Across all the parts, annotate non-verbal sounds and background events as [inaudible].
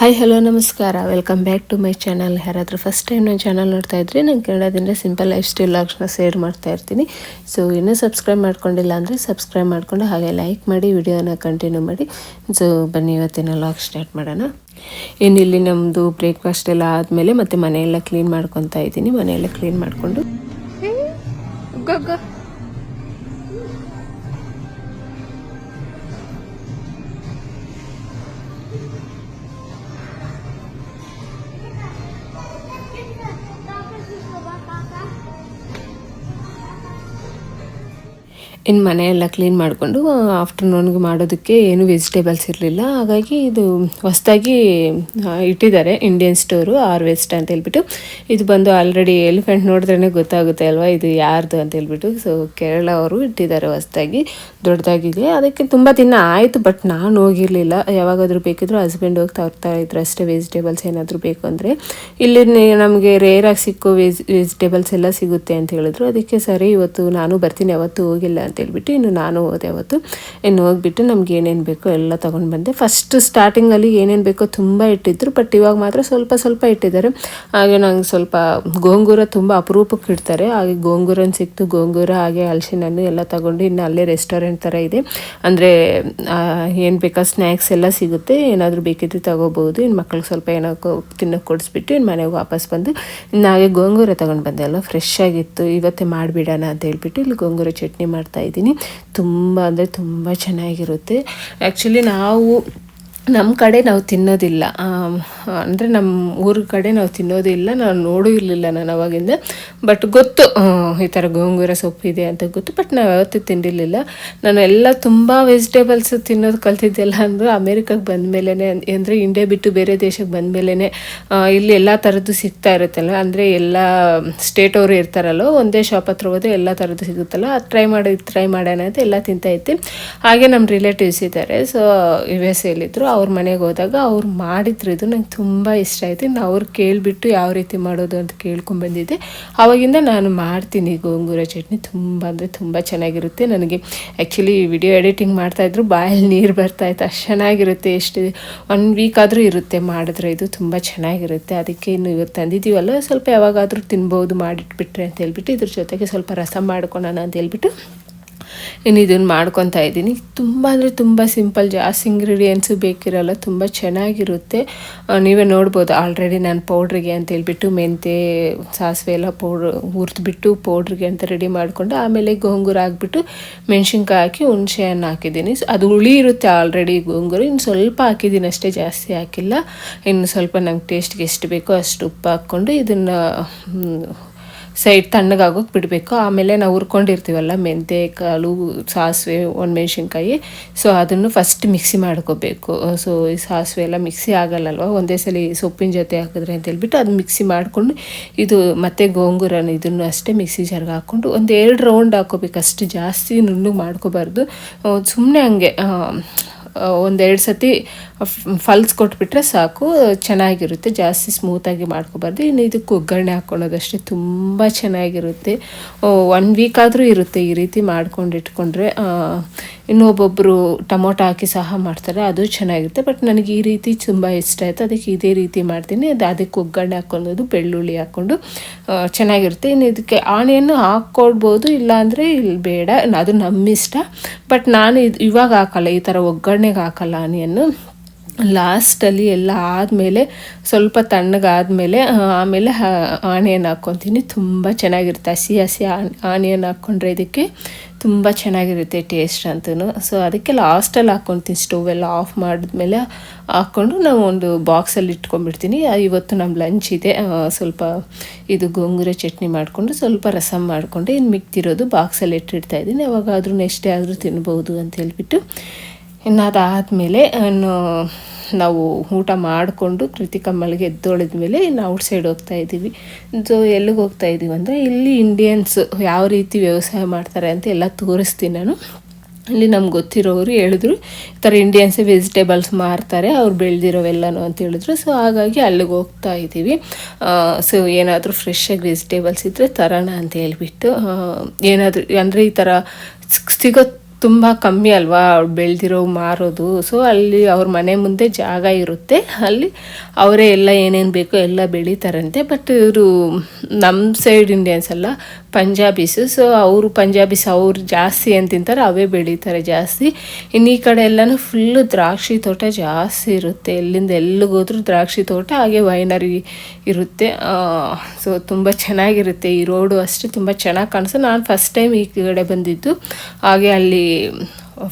Hi hello ನಮಸ್ಕಾರ. Welcome back to my channel ಯಾರಾದರೂ first time ನನ್ನ ಚಾನಲ್ ನೋಡ್ತಾ ಇದ್ರಿ ನಾನು ಕನ್ನಡದಿಂದ ಸಿಂಪಲ್ ಲೈಫ್ ಸ್ಟೈಲ್ ಲಾಗ್ಸ್ನ ಶೇರ್ ಮಾಡ್ತಾ ಇರ್ತೀನಿ. ಸೊ ಇನ್ನೂ ಸಬ್ಸ್ಕ್ರೈಬ್ ಮಾಡ್ಕೊಂಡಿಲ್ಲ ಅಂದರೆ ಸಬ್ಸ್ಕ್ರೈಬ್ ಮಾಡಿಕೊಂಡು ಹಾಗೆ ಲೈಕ್ ಮಾಡಿ ವಿಡಿಯೋನ ಕಂಟಿನ್ಯೂ ಮಾಡಿ. ಸೊ ಬನ್ನಿ, ಇವತ್ತಿನ ವ್ಲಾಗ್ ಸ್ಟಾರ್ಟ್ ಮಾಡೋಣ. ಇನ್ನಿಲ್ಲಿ ನಮ್ಮದು ಬ್ರೇಕ್ಫಾಸ್ಟ್ ಎಲ್ಲ ಆದಮೇಲೆ ಮತ್ತೆ ಮನೆಯೆಲ್ಲ ಕ್ಲೀನ್ ಮಾಡ್ಕೊತಾ ಇದ್ದೀನಿ. ಮನೆಯೆಲ್ಲ ಕ್ಲೀನ್ ಮಾಡಿಕೊಂಡು. ಇನ್ನು ಮನೆಯೆಲ್ಲ ಕ್ಲೀನ್ ಮಾಡಿಕೊಂಡು ಆಫ್ಟರ್ನೂನ್ಗೆ ಮಾಡೋದಕ್ಕೆ ಏನು ವೆಜಿಟೇಬಲ್ಸ್ ಇರಲಿಲ್ಲ. ಹಾಗಾಗಿ ಇದು ಹೊಸ್ದಾಗಿ ಇಟ್ಟಿದ್ದಾರೆ ಇಂಡಿಯನ್ ಸ್ಟೋರು ಆರ್ ವೆಸ್ಟ್ ಅಂತ ಹೇಳ್ಬಿಟ್ಟು. ಇದು ಬಂದು ಆಲ್ರೆಡಿ ಎಲಿಫೆಂಟ್ ನೋಡಿದ್ರೇ ಗೊತ್ತಾಗುತ್ತೆ ಅಲ್ವಾ, ಇದು ಯಾರ್ದು ಅಂತ ಹೇಳ್ಬಿಟ್ಟು. ಸೊ ಕೇರಳ ಅವರು ಇಟ್ಟಿದ್ದಾರೆ ಹೊಸ್ದಾಗಿ ದೊಡ್ಡದಾಗಿದೆ ಅದಕ್ಕೆ ತುಂಬ ದಿನ ಆಯಿತು ಬಟ್ ನಾನು ಹೋಗಿರಲಿಲ್ಲ. ಯಾವಾಗಾದರೂ ಬೇಕಿದ್ರು ಹಸ್ಬೆಂಡ್ ಹೋಗಿ ತರ್ತಾ ಇದ್ರು ಅಷ್ಟೇ ವೆಜಿಟೇಬಲ್ಸ್ ಏನಾದರೂ ಬೇಕು ಅಂದರೆ. ಇಲ್ಲಿ ನಮಗೆ ರೇರಾಗಿ ಸಿಕ್ಕೋ ವೆಜ್ ವೆಜಿಟೇಬಲ್ಸ್ ಎಲ್ಲ ಸಿಗುತ್ತೆ ಅಂತ ಹೇಳಿದ್ರು. ಅದಕ್ಕೆ ಸರಿ, ಇವತ್ತು ನಾನು ಬರ್ತೀನಿ ಯಾವತ್ತೂ ಹೋಗಿಲ್ಲ ಅಂತ ಹೇಳ್ಬಿಟ್ಟು ಇನ್ನು ನಾನು ಹೋದೆ ಅವತ್ತು. ಇನ್ನು ಹೋಗ್ಬಿಟ್ಟು ನಮ್ಗೆ ಏನೇನು ಬೇಕೋ ಎಲ್ಲ ತೊಗೊಂಡು ಬಂದೆ. ಫಸ್ಟ್ ಸ್ಟಾರ್ಟಿಂಗಲ್ಲಿ ಏನೇನು ಬೇಕೋ ತುಂಬ ಇಟ್ಟಿದ್ರು ಬಟ್ ಇವಾಗ ಮಾತ್ರ ಸ್ವಲ್ಪ ಸ್ವಲ್ಪ ಇಟ್ಟಿದ್ದಾರೆ. ಹಾಗೆ ನಂಗೆ ಸ್ವಲ್ಪ ಗೋಂಗೂರ ತುಂಬ ಅಪರೂಪಕ್ಕೆ ಇಡ್ತಾರೆ. ಹಾಗೆ ಗೋಂಗೂರನ್ನು ಸಿಕ್ತು, ಗೋಂಗೂರ ಹಾಗೆ ಹಲಸಿನ ಹಣ್ಣು ಎಲ್ಲ ತಗೊಂಡು ಇನ್ನು ಅಲ್ಲೇ ರೆಸ್ಟೋರೆಂಟ್ ಥರ ಇದೆ. ಅಂದರೆ ಏನು ಬೇಕಾ ಸ್ನ್ಯಾಕ್ಸ್ ಎಲ್ಲ ಸಿಗುತ್ತೆ. ಏನಾದರೂ ಬೇಕಿದ್ರೆ ತಗೋಬೋದು. ಇನ್ನು ಮಕ್ಕಳಿಗೆ ಸ್ವಲ್ಪ ಏನೋ ತಿನ್ನೋಕೆ ಕೊಡಿಸ್ಬಿಟ್ಟು ಇನ್ನು ಮನೆಗೆ ವಾಪಸ್ ಬಂದು ಇನ್ನು ಹಾಗೆ ಗೋಂಗೂರ ತೊಗೊಂಡು ಬಂದೆ ಅಲ್ಲ ಫ್ರೆಶ್ ಆಗಿತ್ತು. ಇವತ್ತೇ ಮಾಡಿಬಿಡೋಣ ಅಂತ ಹೇಳ್ಬಿಟ್ಟು ಇಲ್ಲಿ ಗೋಂಗೂರ ಚಟ್ನಿ ಮಾಡ್ತಾ ಇದ್ದೀನಿ. ತುಂಬ ಅಂದರೆ ತುಂಬ ಚೆನ್ನಾಗಿರುತ್ತೆ. ಆ್ಯಕ್ಚುಲಿ ನಾವು ನಮ್ಮ ಕಡೆ ನಾವು ತಿನ್ನೋದಿಲ್ಲ. ಅಂದರೆ ನಮ್ಮ ಊರ ಕಡೆ ನಾವು ತಿನ್ನೋದಿಲ್ಲ. ನಾನು ನೋಡೂ ಇರಲಿಲ್ಲ ನಾನು ಅವಾಗಿಂದ. ಬಟ್ ಗೊತ್ತು ಈ ಥರ ಗೋಂಗೂರ ಸೊಪ್ಪಿದೆ ಅಂತ ಗೊತ್ತು. ಬಟ್ ನಾವು ಯಾವತ್ತೂ ತಿಂದಿರಲಿಲ್ಲ. ನಾನು ಎಲ್ಲ ತುಂಬ ವೆಜಿಟೇಬಲ್ಸ್ ತಿನ್ನೋದು ಕಲ್ತಿದ್ದೆಲ್ಲ ಅಂದರೆ ಅಮೇರಿಕಾಗೆ ಬಂದ ಮೇಲೆ ಅಂದರೆ ಇಂಡಿಯಾ ಬಿಟ್ಟು ಬೇರೆ ದೇಶಕ್ಕೆ ಬಂದ ಮೇಲೇ ಇಲ್ಲಿ ಎಲ್ಲ ಥರದ್ದು ಸಿಗ್ತಾ ಇರುತ್ತಲ್ಲ. ಅಂದರೆ ಎಲ್ಲ ಸ್ಟೇಟ್ ಅವರು ಇರ್ತಾರಲ್ಲ ಒಂದೇ ಶಾಪ್ ಹತ್ರ ಹೋದ್ರೆ ಎಲ್ಲ ಥರದ್ದು ಸಿಗುತ್ತಲ್ಲ. ಅದು ಟ್ರೈ ಮಾಡಿ ಟ್ರೈ ಮಾಡೋಣ ಅಂತ ಎಲ್ಲ ತಿಂತಾ ಇತ್ತು ಹಾಗೆ ನಮ್ಮ ರಿಲೇಟಿವ್ಸ್ ಇದ್ದಾರೆ. ಸೊ ಯು ಎಸ್ ಎಲ್ಲಿದ್ದರು ಅವ್ರ ಮನೆಗೆ ಹೋದಾಗ ಅವ್ರು ಮಾಡಿದ್ರು ಇದು ನಂಗೆ ತುಂಬ ಇಷ್ಟ ಆಯಿತು. ಇನ್ನು ಅವ್ರು ಕೇಳಿಬಿಟ್ಟು ಯಾವ ರೀತಿ ಮಾಡೋದು ಅಂತ ಕೇಳ್ಕೊಂಬಂದಿದ್ದೆ ಆವಾಗಿಂದ ನಾನು ಮಾಡ್ತೀನಿ ಗೋಂಗೂರ ಚಟ್ನಿ ತುಂಬ ಅಂದರೆ ತುಂಬ ಚೆನ್ನಾಗಿರುತ್ತೆ ನನಗೆ. ಆ್ಯಕ್ಚುಲಿ ವಿಡಿಯೋ ಎಡಿಟಿಂಗ್ ಮಾಡ್ತಾಯಿದ್ರು ಬಾಯಲ್ಲಿ ನೀರು ಬರ್ತಾಯಿತ್ತು ಅಷ್ಟು ಚೆನ್ನಾಗಿರುತ್ತೆ, ಎಷ್ಟು ಒನ್ ವೀಕ್ ಆದರೂ ಇರುತ್ತೆ ಮಾಡಿದ್ರೆ ಇದು ತುಂಬ ಚೆನ್ನಾಗಿರುತ್ತೆ. ಅದಕ್ಕೆ ಇನ್ನು ಇವತ್ತು ತಂದಿದ್ದೀವಲ್ಲ, ಸ್ವಲ್ಪ ಯಾವಾಗಾದರೂ ತಿನ್ಬೋದು, ಮಾಡಿಟ್ಬಿಟ್ರೆ ಅಂತ ಹೇಳ್ಬಿಟ್ಟು ಇದ್ರ ಜೊತೆಗೆ ಸ್ವಲ್ಪ ರಸ ಮಾಡ್ಕೊಳೋಣ ಅಂತ ಹೇಳ್ಬಿಟ್ಟು ಇನ್ನು ಇದನ್ನು ಮಾಡ್ಕೊತಾ ಇದ್ದೀನಿ. ತುಂಬ ಅಂದರೆ ತುಂಬ ಸಿಂಪಲ್ ಜಾಸ್ತಿ ಇಂಗ್ರೀಡಿಯೆಂಟ್ಸು ಬೇಕಿರಲ್ಲ, ತುಂಬ ಚೆನ್ನಾಗಿರುತ್ತೆ. ನೀವೇ ನೋಡ್ಬೋದು ಆಲ್ರೆಡಿ ನಾನು ಪೌಡ್ರಿಗೆ ಅಂತ ಹೇಳ್ಬಿಟ್ಟು ಮೆಂತೆ ಸಾಸಿವೆ ಎಲ್ಲ ಪೌಡ್ರ್ ಹುರಿದ್ಬಿಟ್ಟು ಪೌಡ್ರಿಗೆ ಅಂತ ರೆಡಿ ಮಾಡಿಕೊಂಡು ಆಮೇಲೆ ಗೋಂಗೂರ ಹಾಕ್ಬಿಟ್ಟು ಮೆಣಸಿನ್ಕಾಯಿ ಹಾಕಿ ಹುಣಸೆ ಹಾಕಿದ್ದೀನಿ. ಅದು ಹುಳಿ ಇರುತ್ತೆ ಆಲ್ರೆಡಿ ಗೋಂಗೂರು. ಇನ್ನು ಸ್ವಲ್ಪ ಹಾಕಿದ್ದೀನಿ ಅಷ್ಟೇ, ಜಾಸ್ತಿ ಹಾಕಿಲ್ಲ. ಇನ್ನು ಸ್ವಲ್ಪ ನಂಗೆ ಟೇಸ್ಟ್ಗೆ ಎಷ್ಟು ಬೇಕೋ ಅಷ್ಟು ಉಪ್ಪು ಹಾಕ್ಕೊಂಡು ಇದನ್ನು ಸೈಡ್ ತಣ್ಣಗಾಗೋಕೆ ಬಿಡಬೇಕು. ಆಮೇಲೆ ನಾವು ಹುರ್ಕೊಂಡಿರ್ತೀವಲ್ಲ ಮೆಂತೆ ಕಾಳು, ಸಾಸಿವೆ, ಒಣಮೆಣ್ಸಿನ್ಕಾಯಿ. ಸೊ ಅದನ್ನು ಫಸ್ಟ್ ಮಿಕ್ಸಿ ಮಾಡ್ಕೋಬೇಕು. ಸೊ ಈ ಸಾಸಿವೆ ಎಲ್ಲ ಮಿಕ್ಸಿ ಆಗಲ್ಲಲ್ವ? ಒಂದೇ ಸಲ ಸೊಪ್ಪಿನ ಜೊತೆ ಹಾಕಿದ್ರೆ ಅಂತ ಹೇಳ್ಬಿಟ್ಟು ಅದು ಮಿಕ್ಸಿ ಮಾಡಿಕೊಂಡು, ಇದು ಮತ್ತೆ ಗೋಂಗೂರನ ಇದನ್ನು ಅಷ್ಟೇ ಮಿಕ್ಸಿ ಜಾರ್ಗೆ ಹಾಕ್ಕೊಂಡು, ಒಂದು ಎರಡು ರೌಂಡ್ ಹಾಕೋಬೇಕು. ಅಷ್ಟು ಜಾಸ್ತಿ ನುಣ್ಣಗೆ ಮಾಡ್ಕೋಬಾರ್ದು. ಸುಮ್ಮನೆ ಹಂಗೆ ಒಂದೆರಡು ಸತಿ ಫಲ್ಸ್ ಕೊಟ್ಬಿಟ್ರೆ ಸಾಕು, ಚೆನ್ನಾಗಿರುತ್ತೆ, ಜಾಸ್ತಿ ಸ್ಮೂತಾಗಿ ಮಾಡ್ಕೋಬಾರ್ದು. ಇನ್ನು ಇದಕ್ಕೆ ಒಗ್ಗರಣೆ ಹಾಕ್ಕೊಳೋದಷ್ಟೇ ತುಂಬ ಚೆನ್ನಾಗಿರುತ್ತೆ. ಒನ್ ವೀಕ್ ಆದರೂ ಇರುತ್ತೆ ಈ ರೀತಿ ಮಾಡ್ಕೊಂಡು ಇಟ್ಕೊಂಡ್ರೆ. ಇನ್ನೊಬ್ಬೊಬ್ಬರು ಟೊಮೊಟೊ ಹಾಕಿ ಸಹ ಮಾಡ್ತಾರೆ, ಅದು ಚೆನ್ನಾಗಿರುತ್ತೆ. ಬಟ್ ನನಗೆ ಈ ರೀತಿ ತುಂಬ ಇಷ್ಟ ಆಯಿತು. ಅದಕ್ಕೆ ಇದೇ ರೀತಿ ಮಾಡ್ತೀನಿ. ಅದು, ಅದಕ್ಕೆ ಒಗ್ಗರಣೆ ಹಾಕ್ಕೊಳ್ಳೋದು ಬೆಳ್ಳುಳ್ಳಿ ಹಾಕ್ಕೊಂಡು ಚೆನ್ನಾಗಿರುತ್ತೆ. ಇನ್ನು ಇದಕ್ಕೆ ಆನಿಯನ್ನು ಹಾಕ್ಕೊಡ್ಬೋದು ಇಲ್ಲಾಂದರೆ ಇಲ್ಲಿ ಬೇಡ. ಅದು ನಮ್ಮ ಇಷ್ಟ ಬಟ್ ನಾನು ಇದು, ಇವಾಗ ಹಾಕಲ್ಲ, ಈ ಥರ ಒಗ್ಗರಣೆಗೆ ಹಾಕಲ್ಲ ಆನಿಯನ್ನು. ಲಾಸ್ಟಲ್ಲಿ ಎಲ್ಲ ಆದಮೇಲೆ ಸ್ವಲ್ಪ ತಣ್ಣಗಾದಮೇಲೆ ಆಮೇಲೆ ಆನಿಯನ್ ಹಾಕ್ಕೊತೀನಿ. ತುಂಬ ಚೆನ್ನಾಗಿರುತ್ತೆ. ಹಸಿ ಹಸಿ ಆನಿಯನ್ ಹಾಕ್ಕೊಂಡ್ರೆ ಇದಕ್ಕೆ ತುಂಬ ಚೆನ್ನಾಗಿರುತ್ತೆ ಟೇಸ್ಟ್ ಅಂತೂ ಸೊ ಅದಕ್ಕೆ ಲಾಸ್ಟಲ್ಲಿ ಹಾಕ್ಕೊತೀನಿ. ಸ್ಟವ್ ಎಲ್ಲ ಆಫ್ ಮಾಡಿದ್ಮೇಲೆ ಹಾಕ್ಕೊಂಡು ನಾವು ಒಂದು ಬಾಕ್ಸಲ್ಲಿ ಇಟ್ಕೊಂಡ್ಬಿಡ್ತೀನಿ. ಇವತ್ತು ನಮ್ಮ ಲಂಚ್ ಇದೆ. ಸ್ವಲ್ಪ ಇದು ಗೋಂಗೂರ ಚಟ್ನಿ ಮಾಡಿಕೊಂಡು ಸ್ವಲ್ಪ ರಸಮ್ ಮಾಡಿಕೊಂಡು ಇನ್ನು ಮಿಕ್ತಿರೋದು ಬಾಕ್ಸಲ್ಲಿ ಇಟ್ಟಿಡ್ತಾ ಇದ್ದೀನಿ. ಯಾವಾಗಾದ್ರೂ ಎಷ್ಟೇ ಆದರೂ ತಿನ್ಬೋದು ಅಂತ ಹೇಳ್ಬಿಟ್ಟು. ಇನ್ನು ಅದಾದಮೇಲೆ ನಾವು ಊಟ ಮಾಡಿಕೊಂಡು ಕೃತಿಕಾ ಮಳೆಗೆ ಎದ್ದೊಳಿದ ಮೇಲೆ ಇನ್ನು ಔಟ್ ಸೈಡ್ ಹೋಗ್ತಾ ಇದ್ದೀವಿ. ಸೊ ಎಲ್ಲಿಗೆ ಹೋಗ್ತಾ ಇದ್ದೀವಿ ಅಂದರೆ ಇಲ್ಲಿ ಇಂಡಿಯನ್ಸ್ ಯಾವ ರೀತಿ ವ್ಯವಸಾಯ ಮಾಡ್ತಾರೆ ಅಂತ ಎಲ್ಲ ತೋರಿಸ್ತೀನಿ ನಾನು. ಇಲ್ಲಿ ನಮ್ಗೆ ಗೊತ್ತಿರೋರು ಹೇಳಿದ್ರು, ಈ ಥರ ಇಂಡಿಯನ್ಸೇ ವೆಜಿಟೇಬಲ್ಸ್ ಮಾರ್ತಾರೆ, ಅವ್ರು ಬೆಳೆದಿರೋವೆಲ್ಲನೂ ಅಂತ ಹೇಳಿದ್ರು. ಸೊ ಹಾಗಾಗಿ ಅಲ್ಲಿಗೆ ಹೋಗ್ತಾ ಇದ್ದೀವಿ. ಸೊ ಏನಾದರೂ ಫ್ರೆಶ್ ವೆಜಿಟೇಬಲ್ಸ್ ಇದ್ದರೆ ತರೋಣ ಅಂತ ಹೇಳ್ಬಿಟ್ಟು ಏನಾದರೂ ಅಂದರೆ ಈ ಥರ ಸಿಗೋ ತುಂಬ ಕಮ್ಮಿ ಅಲ್ವಾ? ಬೆಳೆದಿರೋ, ಮಾರೋದು. ಸೊ ಅಲ್ಲಿ ಅವ್ರ ಮನೆ ಮುಂದೆ ಜಾಗ ಇರುತ್ತೆ. ಅಲ್ಲಿ ಅವರೇ ಎಲ್ಲ ಏನೇನು ಬೇಕೋ ಎಲ್ಲ ಬೆಳೀತಾರಂತೆ. ಬಟ್ ಇವರು ನಮ್ಮ ಸೈಡ್ ಇಂಡಿಯನ್ಸ್ ಅಲ್ಲ ಪಂಜಾಬೀಸು ಸೊ ಅವರು ಪಂಜಾಬೀಸ್ ಅವ್ರು ಜಾಸ್ತಿ ಏನು ತಿಂತಾರೆ, ಅವೇ ಬೆಳೀತಾರೆ ಜಾಸ್ತಿ. ಇನ್ನು ಈ ಕಡೆ ಎಲ್ಲನೂ ಫುಲ್ಲು ದ್ರಾಕ್ಷಿ ತೋಟ ಜಾಸ್ತಿ ಇರುತ್ತೆ. ಎಲ್ಲಿಂದ ಎಲ್ಲಿಗೆ ಹೋದ್ರೂ ದ್ರಾಕ್ಷಿ ತೋಟ, ಹಾಗೆ ವೈನರಿ ಇರುತ್ತೆ. ಸೊ ತುಂಬ ಚೆನ್ನಾಗಿರುತ್ತೆ. ಈ ರೋಡು ಅಷ್ಟೇ ತುಂಬ ಚೆನ್ನಾಗಿ ಕಾಣಿಸುತ್ತೆ ನಾನು ಫಸ್ಟ್ ಟೈಮ್ ಈ ಕಡೆ ಬಂದಿದ್ದು. ಹಾಗೆ ಅಲ್ಲಿ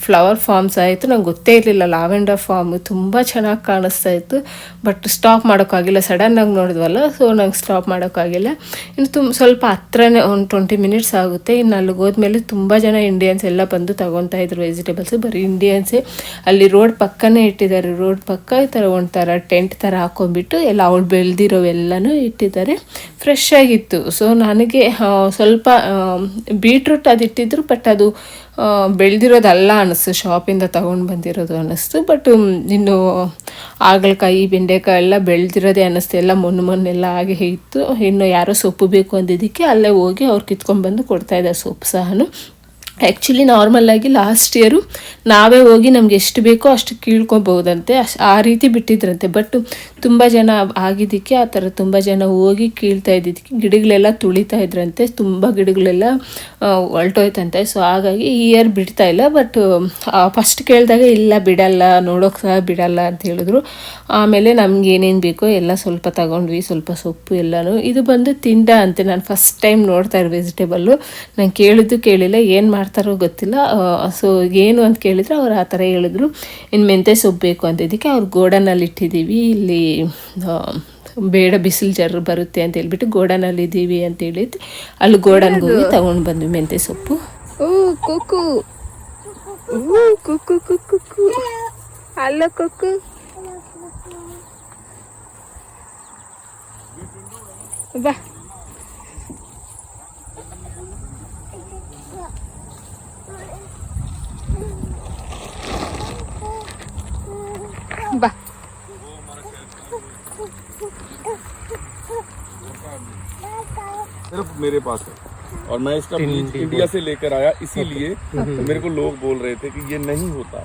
ಫ್ಲವರ್ ಫಾರ್ಮ್ಸ್ ಆಯಿತು. ನಂಗೆ ಗೊತ್ತೇ ಇರಲಿಲ್ಲ. ಲಾವೆಂಡರ್ ಫಾರ್ಮ್ ತುಂಬ ಚೆನ್ನಾಗಿ ಕಾಣಿಸ್ತಾ ಇತ್ತು. ಬಟ್ ಸ್ಟಾಪ್ ಮಾಡೋಕ್ಕಾಗಿಲ್ಲ. ಸಡನ್ನಾಗಿ ನೋಡಿದ್ವಲ್ಲ ಸೊ ನಂಗೆ ಸ್ಟಾಪ್ ಮಾಡೋಕ್ಕಾಗಿಲ್ಲ. ಇನ್ನು ತುಂಬ ಸ್ವಲ್ಪ ಹತ್ರನೇ ಒಂದು ಟ್ವೆಂಟಿ ಮಿನಿಟ್ಸ್ ಆಗುತ್ತೆ. ಇನ್ನು ಅಲ್ಲಿಗೆ ಹೋದ್ಮೇಲೆ ತುಂಬ ಜನ ಇಂಡಿಯನ್ಸ್ ಎಲ್ಲ ಬಂದು ತಗೊತಾ ಇದ್ರು ವೆಜಿಟೇಬಲ್ಸ್ ಬರೀ ಇಂಡಿಯನ್ಸೇ ಅಲ್ಲಿ ರೋಡ್ ಪಕ್ಕನೇ ಇಟ್ಟಿದ್ದಾರೆ. ರೋಡ್ ಪಕ್ಕ ಈ ಥರ ಒಂಥರ ಟೆಂಟ್ ಥರ ಹಾಕೊಂಡ್ಬಿಟ್ಟು ಎಲ್ಲ ಅವ್ಳು ಬೆಳೆದಿರೋವೆಲ್ಲನೂ ಇಟ್ಟಿದ್ದಾರೆ. ಫ್ರೆಶ್ ಆಗಿತ್ತು. ಸೊ ನನಗೆ ಸ್ವಲ್ಪ ಬೀಟ್ರೂಟ್ ಅದು ಇಟ್ಟಿದ್ರು ಬಟ್ ಅದು ಬೆಳೆದಿರೋದಲ್ಲ ಬೆಳ್ದಿರೋದಲ್ಲ ಅನ್ನಿಸ್ತು ಶಾಪಿಂದ ತೊಗೊಂಡು ಬಂದಿರೋದು ಅನ್ನಿಸ್ತು ಬಟ್ ಇನ್ನು ಹಾಗಲಕಾಯಿ, ಬೆಂಡೆಕಾಯಿ ಎಲ್ಲ ಬೆಳೆದಿರೋದೇ ಅನ್ನಿಸ್ತು ಎಲ್ಲ ಮೊನ್ನೆ ಮೊನ್ನೆಲ್ಲ ಹಾಗೆ ಇತ್ತು. ಇನ್ನು ಯಾರೋ ಸೊಪ್ಪು ಬೇಕು ಅಂದಿದ್ದಕ್ಕೆ ಅಲ್ಲೇ ಹೋಗಿ ಅವ್ರು ಕಿತ್ಕೊಂಡ್ಬಂದು ಕೊಡ್ತಾ ಇದ್ದಾರೆ ಸೊಪ್ಪು ಸಹನು. ಆ್ಯಕ್ಚುಲಿ ನಾರ್ಮಲಾಗಿ ಲಾಸ್ಟ್ ಇಯರು ನಾವೇ ಹೋಗಿ ನಮ್ಗೆ ಎಷ್ಟು ಬೇಕೋ ಅಷ್ಟು ಕೀಳ್ಕೊಬೋದಂತೆ ಅಷ್ಟು ಆ ರೀತಿ ಬಿಟ್ಟಿದ್ರಂತೆ. ಬಟ್ ತುಂಬ ಜನ ಆಗಿದ್ದಕ್ಕೆ ಆ ಥರ ತುಂಬ ಜನ ಹೋಗಿ ಕೀಳ್ತಾ ಇದ್ದಿದ್ದಕ್ಕೆ ಗಿಡಗಳೆಲ್ಲ ತುಳಿತಾ ಇದ್ರಂತೆ. ತುಂಬ ಗಿಡಗಳೆಲ್ಲ ಹೊಲ್ಟೋಯ್ತಂತೆ. ಸೊ ಹಾಗಾಗಿ ಈ ಇಯರ್ ಬಿಡ್ತಾ ಇಲ್ಲ. ಬಟ್ ಫಸ್ಟ್ ಕೇಳಿದಾಗ ಇಲ್ಲ, ಬಿಡಲ್ಲ, ನೋಡೋಕೆ ಸಹ ಬಿಡಲ್ಲ ಅಂತ ಹೇಳಿದ್ರು. ಆಮೇಲೆ ನಮ್ಗೆ ಏನೇನು ಬೇಕೋ ಎಲ್ಲ ಸ್ವಲ್ಪ ತಗೊಂಡ್ವಿ. ಸ್ವಲ್ಪ ಸೊಪ್ಪು ಎಲ್ಲನೂ. ಇದು ಬಂದು ತಿಂಡ ಅಂತೆ. ನಾನು ಫಸ್ಟ್ ಟೈಮ್ ನೋಡ್ತಾ ಇರೋ ವೆಜಿಟೇಬಲ್ಲು ನಾನು ಕೇಳಿದ್ದು ಕೇಳಿಲ್ಲ. ಏನು ಮಾಡ್ತಾರೋ ಗೊತ್ತಿಲ್ಲ. ಸೊ ಏನು ಅಂತ ಕೇಳಿದರೆ ಅವ್ರು ಆ ಥರ ಹೇಳಿದ್ರು. ಇನ್ನು ಮೆಂತ್ಯ ಸೊಪ್ಪು ಬೇಕು ಅಂತಿದ್ದಕ್ಕೆ ಅವ್ರು ಗೋಡನಲ್ಲಿ ಇಟ್ಟಿದ್ದೀವಿ. ಇಲ್ಲಿ ಬೇಡ ಬಿಸಿಲು ಜರ್ರು ಬರುತ್ತೆ ಅಂತ ಹೇಳ್ಬಿಟ್ಟು ಗೋಡನಲ್ಲಿ ಇದ್ದೀವಿ ಅಂತ ಹೇಳಿದ್ವಿ. ಅಲ್ಲಿ ಗೋಡನ್ಗೆ ಹೋಗಿ ತಗೊಂಡು ಬಂದ್ವಿ ಮೆಂತ್ಯ ಸೊಪ್ಪು. ಓ ಕುಕ್ಕು. ಓ ಕುಕ್ಕು ಕುಕ್ಕು ಕುಕ್ಕು. ಅಲ್ಲ ಕುಕ್ಕು. ಬಾ. सिर्फ़ मेरे पास है। और मैं इसका बीज इंडिया से लेकर आया इसीलिए तो मेरे को लोग बोल रहे थे कि ये नहीं होता।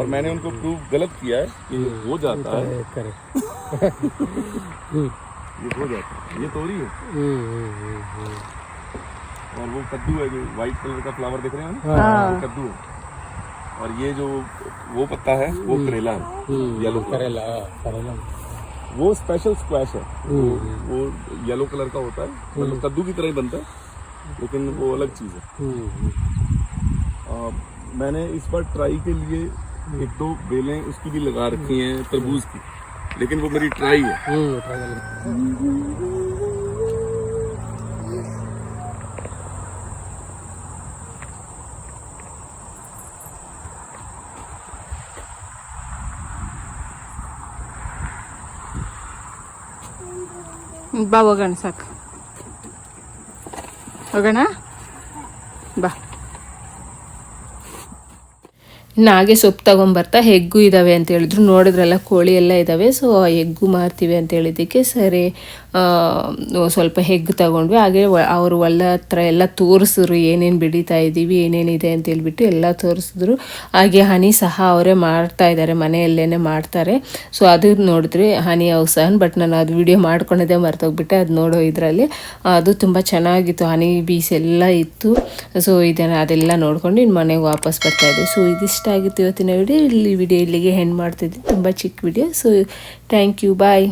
और मैंने उनको प्रूव गलत किया है कि ये हो जाता है। [laughs] ये हो जाता है। ये तोरी है और वो कद्दू है जो व्हाइट कलर का फ्लावर दिख रहे हैं ना? वो कद्दू है। और ये जो वो पत्ता है वो करेला है। येलो करेला वो स्पेशल स्क्वैश है। वो, वो येलो कलर का होता है। मतलब कद्दू की तरह ही बनता है लेकिन वो अलग चीज़ है। आ, मैंने इस बार ट्राई के लिए एक दो बेलें उसकी भी लगा रखी हैं तरबूज की। लेकिन वो मेरी ट्राई है। ಬಾ ಹೋಗೋಣ ಸಾಕು. ಹೋಗೋಣ? ಬಾ. ಹಾಗೆ ಸೊಪ್ಪು ತಗೊಂಬರ್ತಾ ಹೆಗ್ಗು ಇದ್ದಾವೆ ಅಂತ ಹೇಳಿದ್ರು. ನೋಡಿದ್ರಲ್ಲ ಕೋಳಿ ಎಲ್ಲ ಇದ್ದಾವೆ ಸೊ ಆ ಹೆಗ್ಗು ಮಾರ್ತೀವಿ ಅಂತ ಹೇಳಿದ್ದಕ್ಕೆ ಸರಿ ಸ್ವಲ್ಪ ಹೆಗ್ಗು ತಗೊಂಡ್ವಿ. ಹಾಗೆ ಅವರು ಹೊಲ ಹತ್ರ ಎಲ್ಲ ತೋರಿಸಿದ್ರು, ಏನೇನು ಬೆಳೀತಾ ಇದ್ದೀವಿ ಏನೇನಿದೆ ಅಂತ ಹೇಳ್ಬಿಟ್ಟು ಎಲ್ಲ ತೋರಿಸಿದ್ರು. ಹಾಗೆ ಹನಿ ಸಹ ಅವರೇ ಮಾಡ್ತಾ ಇದ್ದಾರೆ ಮನೆಯಲ್ಲೇ ಮಾಡ್ತಾರೆ. ಸೊ ಅದು ನೋಡಿದ್ರಿ ಹನಿ ಹೌಸನ್ ಬಟ್ ನಾನು ಅದು ವಿಡಿಯೋ ಮಾಡ್ಕೊಂಡಿದ್ದೆ ಮರ್ತೋಗ್ಬಿಟ್ಟೆ, ಅದು ನೋಡೋ ಇದರಲ್ಲಿ. ಅದು ತುಂಬ ಚೆನ್ನಾಗಿತ್ತು, ಹನಿ ಬೀಸ್ ಎಲ್ಲ ಇತ್ತು. ಸೊ ಇದನ್ನು ಅದೆಲ್ಲ ನೋಡ್ಕೊಂಡು ಇನ್ನು ಮನೆಗೆ ವಾಪಸ್ ಬರ್ತಾಯಿದ್ದೆ ಸೊ ಇದಿಷ್ಟ. ಆಗಿತ್ತು ಇವತ್ತಿನ ವಿಡಿಯೋ ಇಲ್ಲಿ ವಿಡಿಯೋ ಇಲ್ಲಿಗೆ ಹೆಣ್ಣು ಮಾಡ್ತಿದ್ದೀನಿ ತುಂಬ ಚಿಕ್ಕ video so thank you bye